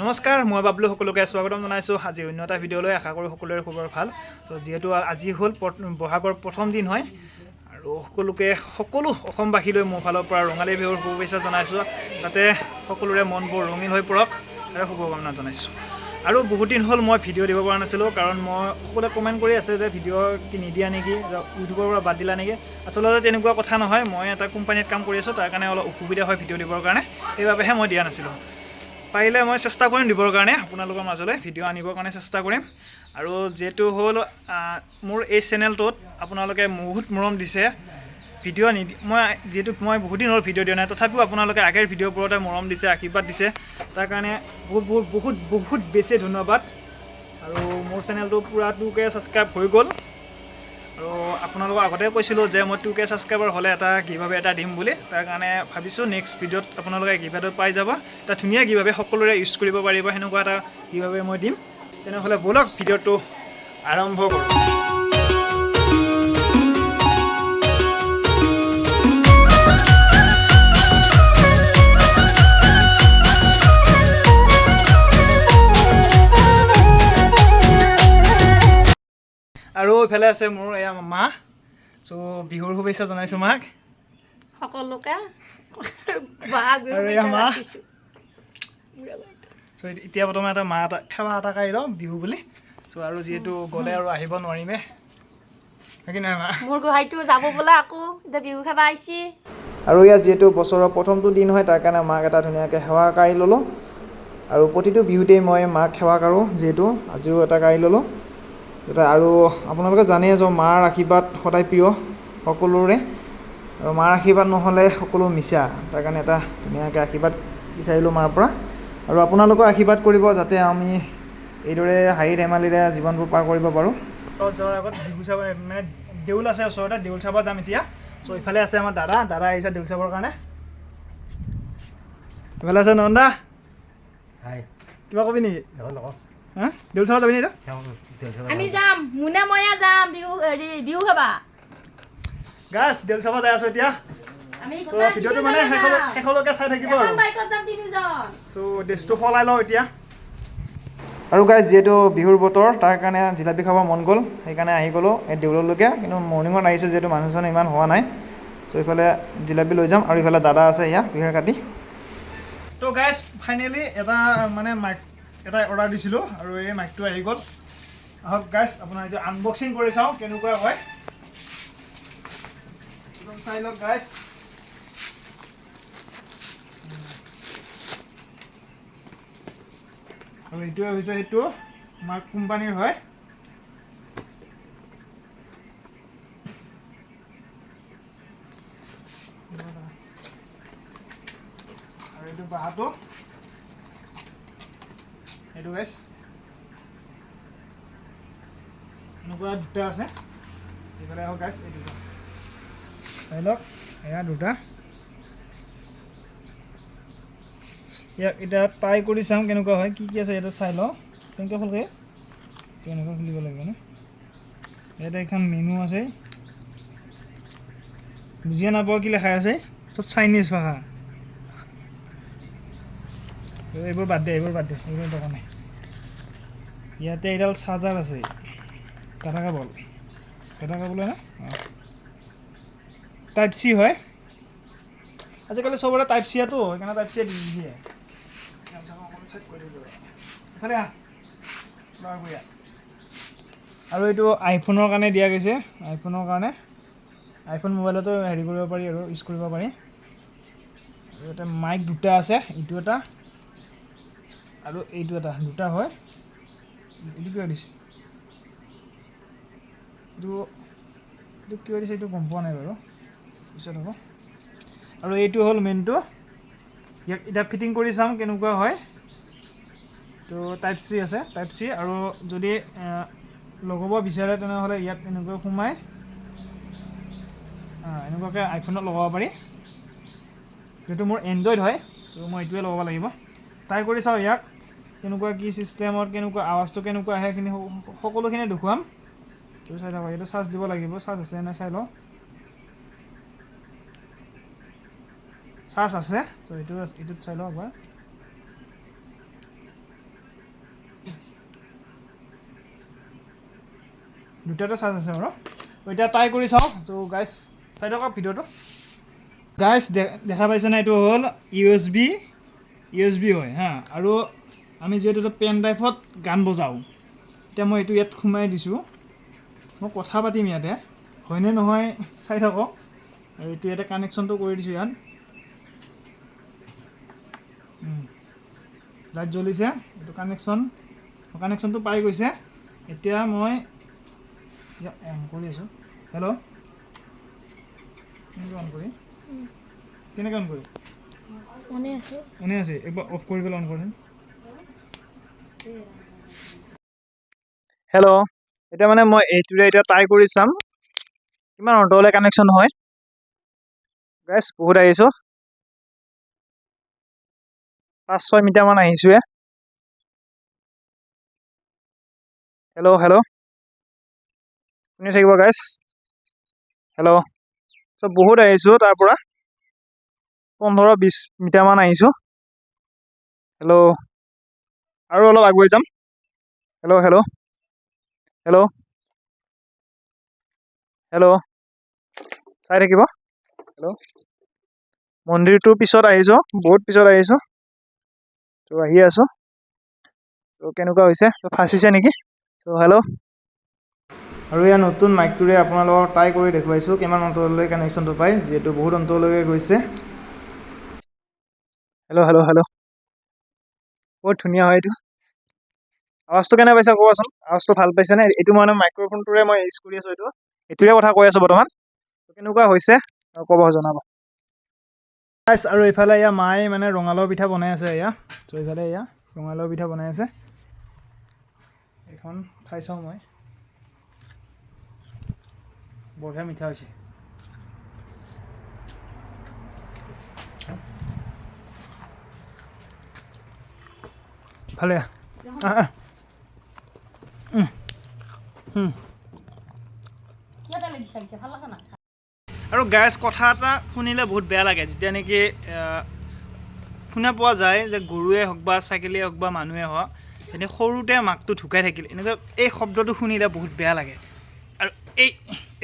নমস্কাৰ মই বাবলু সকলোকে স্বাগতম জনাইছোঁ। আজি অন্য এটা ভিডিঅ'লৈ আশা কৰোঁ সকলোৰে খবৰ ভাল। চ' যিহেতু আজি হ'ল বহাগৰ প্ৰথম দিন হয় আৰু সকলোকে সকলো অসমবাসীলৈ মোৰ ফালৰ পৰা ৰঙালী বিহুৰ শুভেচ্ছা জনাইছোঁ যাতে সকলোৰে মনবোৰ ৰঙীন হৈ পৰক আৰু শুভকামনা জনাইছোঁ। আৰু বহুত দিন হ'ল মই ভিডিঅ' দিব পৰা নাছিলোঁ কাৰণ মই সকলোৱে কমেণ্ট কৰি আছে যে ভিডিঅ' কি নিদিয়া নেকি ইউটিউবৰ পৰা বাদ দিলা নেকি। আচলতে তেনেকুৱা কথা নহয় মই এটা কোম্পানীত কাম কৰি আছোঁ তাৰ কাৰণে অলপ অসুবিধা হয় ভিডিঅ' দিবৰ কাৰণে সেইবাবেহে মই দিয়া নাছিলোঁ। পাৰিলে মই চেষ্টা কৰিম দিবৰ কাৰণে, আপোনালোকৰ মাজলৈ ভিডিঅ' আনিবৰ কাৰণে চেষ্টা কৰিম। আৰু যিহেতু হ'ল মোৰ এই চেনেলটোত আপোনালোকে বহুত মৰম দিছে। ভিডিঅ' নিদি, মই যিহেতু মই বহুত দিন হ'ল ভিডিঅ' দিয়া নাই, তথাপিও আপোনালোকে আগৰ ভিডিঅ'বোৰতে মৰম দিছে, আশীৰ্বাদ দিছে। তাৰ কাৰণে বহুত বহুত বহুত বহুত বেছি ধন্যবাদ। আৰু মোৰ চেনেলটো পূৰা টু ছাবস্ক্ৰাইব হৈ গ'ল। আৰু আপোনালোকক আগতে কৈছিলোঁ যে মই টু কে ছাবস্ক্ৰাইবাৰ হ'লে এটা কিভাৱে এটা দিম বুলি। তাৰ কাৰণে ভাবিছোঁ নেক্সট ভিডিঅ'ত আপোনালোকে গিভাটো পাই যাব। এটা ধুনীয়া কিভাৱে সকলোৰে ইউজ কৰিব পাৰিব, সেনেকুৱা এটা কিভাৱে মই দিম। তেনেহ'লে ব'লক, ভিডিঅ'টো আৰম্ভ কৰোঁ। ইফালে আছে মোৰ এয়া মা। চ' বিহুৰ শুভেচ্ছা জনাইছোঁ মাক। সকলোকে। বহাগ বিহু আৰু এয়া মা। ৰাখিছোঁ। চ' এতিয়া বৰ্তমান এটা মা এটা সেৱা এটা কাঢ়ি লওঁ বিহু বুলি। চ' আৰু যিহেতু গ'লে আৰু আহিব নোৱাৰিমে। মোৰ গোহাঁইটো যাব বোলে আকৌ এতিয়া বিহু খাব আহিছে। আৰু ইয়াত যিহেতু বছৰৰ প্ৰথমটো দিন হয় তাৰ কাৰণে মাক এটা ধুনীয়াকৈ সেৱা কাঢ়ি ল'লোঁ। আৰু প্ৰতিটো বিহুতেই মই মাক সেৱা কাঢ়োঁ যিহেতু আজিও এটা কাঢ়ি ল'লোঁ। যাতে আৰু আপোনালোকে জানেই যে মাৰ আশীৰ্বাদ সদায় প্ৰিয় সকলোৰে। আৰু মাৰ আশীৰ্বাদ নহ'লে সকলো মিছা। তাৰ কাৰণে এটা ধুনীয়াকৈ আশীৰ্বাদ বিচাৰিলোঁ মাৰ পৰা। আৰু আপোনালোকেও আশীৰ্বাদ কৰিব যাতে আমি এইদৰে হাঁহি ধেমালিৰে জীৱনবোৰ পাৰ কৰিব পাৰোঁ। যোৱাৰ আগত বিহু চাব মানে দেউল আছে ওচৰতে দেউল চাব যাম এতিয়া। চ' ইফালে আছে আমাৰ দাদা দাদা আহিছে দেউল চাবৰ কাৰণে। ইফালে আছে নন্দা। হাই কিবা কবি নেকি? হা দেউল চাব যাবি চাব আমি যাম মোনে ময়ে যাম বিহু হেৰি বিহু খাবা। গাছ দেউল চাব যাই আছোঁ এতিয়া। ভিডিঅ'টো মানে। শেষলৈকে চাই থাকিব আৰু। বাইকত যাম তিনিজন। ত' ড্ৰেছটো সলাই লওঁ এতিয়া। আৰু গাইজ যিহেতু বিহুৰ বতৰ তাৰ কাৰণে জিলাপি খাব মন গ'ল। সেইকাৰণে আহি গ'লোঁ এই দেউললৈকে। কিন্তু মৰ্ণিঙত আহিছোঁ যিহেতু মানুহ চানুহ ইমান হোৱা নাই। চ' ইফালে জিলাপি লৈ যাম। আৰু ইফালে দাদা আছে ইয়াত পিহাৰ কাটি। ত' গাইজ ফাইনেলি এটা মানে মাইক এটা অৰ্ডাৰ দিছিলোঁ আৰু এই মাইকটো আহি গ'ল। আহক গাইজ আপোনাৰ এতিয়া আনবক্সিং কৰি চাওঁ কেনেকুৱা হয়। একদম চাই লওক গাইজ আৰু এইটোৱে হৈছে সেইটো আমাৰ কোম্পানীৰ হয়। আৰু এইটো বাহাটো এইটো গাইছ এনেকুৱা দুটা আছে। এইফালে আহক গাইছ এইটো চাওক। চাই লওক, এয়া দুটা। ইয়াক এতিয়া ট্ৰাই কৰি চাওঁ কেনেকুৱা হয়, কি কি আছে ইয়াতে চাই লওঁ। কেনেকৈ খোলকে কেনেকৈ খুলিব লাগিব ন। ইয়াতে এখন মেনু আছে। বুজিয়ে নাপাওঁ কি লেখাই আছে? চব চাইনিজ ভাষা। এইবোৰ বাদ দে, এইবোৰ বাদ দে, এইবোৰ দৰকাৰ নাই। ইয়াতে এডাল চাৰ্জাৰ আছে। ডাটা কেবল ডাটা কেবল না টাইপ চি হয়। আজিকালি চবৰে টাইপ চিয়াতো সেইকাৰণে টাইপ চিয়ে দি দিয়ে। ইফালে আহ। বাৰ বঢ়িয়া। আৰু এইটো আইফোনৰ কাৰণে দিয়া গৈছে। আইফোনৰ কাৰণে। আইফোন মোবাইলতো হেৰি কৰিব পাৰি আৰু ইউজ কৰিব পাৰি। আৰু ইয়াতে মাইক দুটা আছে, ইটো এটা। আৰু এইটো এটা, দুটা হয়। এইটো কিয় দিছে। এইটো এইটো কিয় দিছে এইটো গম পোৱা নাই বাৰু। পিছত হ'ব। আৰু এইটো হ'ল মেইনটো ইয়াক এতিয়া ফিটিং কৰি চাম কেনেকুৱা হয়। তো টাইপ চি আছে টাইপ চি আৰু যদি লগাব বিচাৰে তেনেহ'লে ইয়াত এনেকৈ সোমাই এনেকুৱাকৈ আইফোনত লগাব পাৰি। যিহেতু মোৰ এণ্ড্ৰইড হয় তো মই এইটোৱে লগাব লাগিব। ট্ৰাই কৰি চাওঁ ইয়াক। কেনেকুৱা কি ছিষ্টেমৰ কেনেকুৱা আৱাজটো কেনেকুৱা আহে সেইখিনি সকলোখিনি দেখুৱাম। তো চাই থাকক, এইটো চাৰ্জ দিব লাগিব চাৰ্জ আছে নে চাই লওঁ। চাৰ্জ আছে চ' এইটো এইটোত চাই লওঁ এবাৰ দুটাতে চাৰ্জ আছে বাৰু। এতিয়া ট্ৰাই কৰি চাওঁ। চ' গাইছ চাই থাকক ভিডিঅ'টো। গাইছ দেখা পাইছেনে? এইটো হ'ল U S B U S B হয়, হা। আৰু আমি যিহেতু এইটো পেন ড্ৰাইভত গান বজাওঁ এতিয়া মই এইটো ইয়াত সোমাই দিছোঁ। মই কথা পাতিম ইয়াতে হয়নে নহয় চাই থাকক। আৰু এইটো ইয়াতে কানেকশ্যনটো কৰি দিছোঁ ইয়াত। লাইট জ্বলিছে এইটো কানেকশ্যন কানেকশ্যনটো পাই গৈছে। এতিয়া মই ইয়াত অন কৰি আছোঁ। হেল্ল' কেনেকৈ অন কৰি? কেনেকৈ অন কৰি? মনে আছো। এনেই আছে একবাৰ অফ কৰি পেলাই অন কৰিম। হেল্ল' এতিয়া মানে মই এইটোৰে এতিয়া ট্ৰাই কৰি চাম। কিমান অন্তৰলৈ কানেকশ্যন হয়? গাইছ বহুত আহিছোঁ। পাঁচ ছয় মিটাৰমান আহিছোঁহে। হেল্ল' হেল্ল' শুনি থাকিব গাইছ হেল্ল' চ' বহুত আহিছোঁ তাৰ পৰা। পোন্ধৰ বিছ মিটাৰমান আহিছোঁ। হেল্ল' আৰু অলপ আগুৱাই যাম। হেল্ল' হেল্ল' হেল্ল' হেল্ল' চাই থাকিব। হেল্ল' মন্দিৰটোৰ পিছত আহিছোঁ বহুত পিছত আহিছোঁ। ত' আহি আছোঁ। ত' কেনেকুৱা হৈছে? ত' ফাঁচিছে নেকি? ত' হেল্ল' আৰু এয়া নতুন মাইকটোৰে আপোনালোকক ট্ৰাই কৰি দেখুৱাইছোঁ কিমান অন্তৰলৈ কানেকশ্যনটো পায় যিহেতু বহুত অন্তৰলৈকে গৈছে। হেল্ল' হেল্ল' হেল্ল' বহুত ধুনীয়া হয় এইটো। আৱাজটো কেনে পাইছে ক'বাচোন? আৱাজটো ভালো পাইছেনে? এইটো মানে মাইক্ৰফোনটোৰে মই ইউজ কৰি আছোঁ এইটো। এইটোৰে কথা কৈ আছোঁ বৰ্তমান। কেনেকুৱা হৈছে? ক'ব জনাব। গাইছ আৰু এইফালে এয়া মায়ে মানে ৰঙালাও পিঠা বনাই আছে এয়া। ত' এইফালে এয়া ৰঙালাও পিঠা বনাই আছে। এইখন খাই চাওঁ মই। বঢ়িয়া মিঠা হৈছে। ভালে আহ, আহ। উম, উম। আৰু গাইজ কথা এটা শুনিলে বহুত বেয়া লাগে। যেতিয়া নেকি শুনা পোৱা যায় যে গৰুৱে হওক বা ছাগলীয়ে হওক বা মানুহে হওক এনে সৰুতে মাকটো ঢুকাই থাকিল। এনেকুৱা এই শব্দটো শুনিলে বহুত বেয়া লাগে। আৰু এই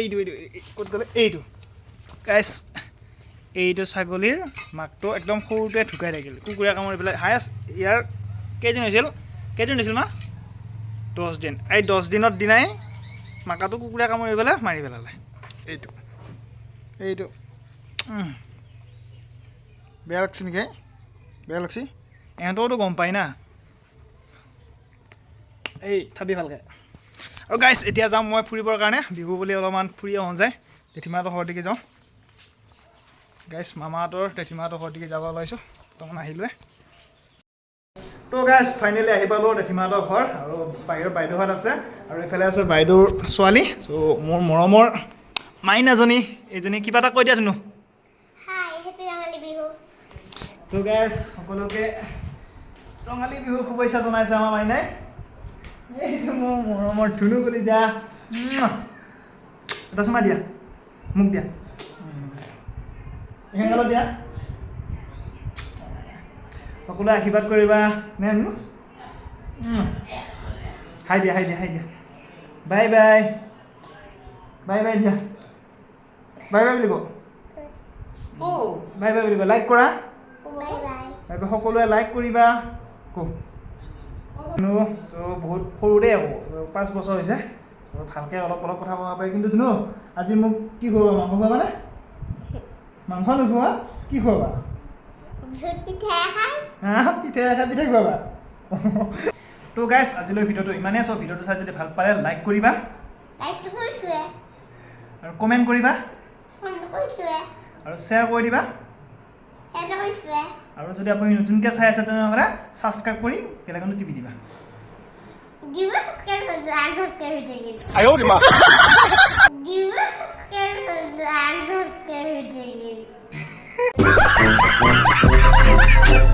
এইটো এইটো এই- এই- ক'ত গ'লে? এইটো। গাইজ এইটো ছাগলীৰ মাকটো একদম সৰুতে ঢুকাই থাকিল। কুকুৰে কামুৰি পেলাই হায়েষ্ট ইয়াৰ কেইদিন হৈছিল? কেইদিন হৈছিল মা? দহ দিন। এই দহ দিনত দিনাই মাকাটো কুকুৰে কামুৰি পেলাই, মাৰি পেলালে। এইটো। এইটো। বেয়া লাগছে নেকি? বেয়া লাগছি? ইহঁতওতো গম পায় না? এই, থাবি ভালকৈ। আৰু গাইছ এতিয়া যাম মই ফুৰিবৰ কাৰণে। বিহু বুলি অলপমান ফুৰি আহোঁ যায় জেঠীমাহঁতৰ ঘৰৰ দিকে যাওঁ। গাইছ মামাহঁতৰ, জেঠীমাহঁতৰ ঘৰৰ দিকে যাব ওলাইছোঁ। বৰ্তমান আহিলোৱে। তো গাইছ ফাইনেলি আহি পালোঁ জেঠীমাহঁতৰ ঘৰ আৰু বাহিৰত বাইদেউহঁত আছে আৰু এইফালে আছে বাইদেউৰ ছোৱালী। চ' মোৰ মৰমৰ মাইন এজনী এইজনী কিবা এটা কৈ দিয়া বিহু। তো গাইজ সকলোকে ৰঙালী বিহুৰ শুভেচ্ছা জনাইছে আমাৰ মাইনাই। এইটো মোৰ মৰমৰ ধুনু বুলি যা এটা চুমা দিয়া। মোক দিয়া। এখেতলৈ দিয়া। সকলোৱে আশীৰ্বাদ কৰিবা নে? উম। হাই দিয়া হাই দিয়া হাই দিয়া। Bye bye. বাই বাই দিয়া। বাই বাই বুলি কওঁ বাই বাই বুলি কওঁ লাইক কৰা? Bye bye. সকলোৱে লাইক কৰিবা। কওঁ তো বহুত সৰুতে আকৌ। পাঁচ বছৰ হৈছে। ভালকৈ অলপ অলপ কথা ক'ব পাৰি। কিন্তু ধুনু আজি মোক কি খুৱাবা? মাংস খুৱাবানে মাংস নোখোৱা? কি খুৱাবা? পিঠা খাই হা পিঠা এখা পিঠা খুৱাবা তো গাইছ আজিলৈ ভিডিঅ'টো ইমানেই আছোঁ। ভিডিঅ'টো চাই যদি ভালো পালে লাইক কৰিবা। লাইকটো কৰিছোৱে আৰু কমেণ্ট কৰিবা। আৰু শ্বেয়াৰ কৰি দিবা। আৰু যদি আপুনি নতুনকৈ চাই আছে তেনেহ'লে ছাবস্ক্ৰাইব কৰি বেলেগতো টিপি দিবা। দিব সাবস্ক্ৰাইব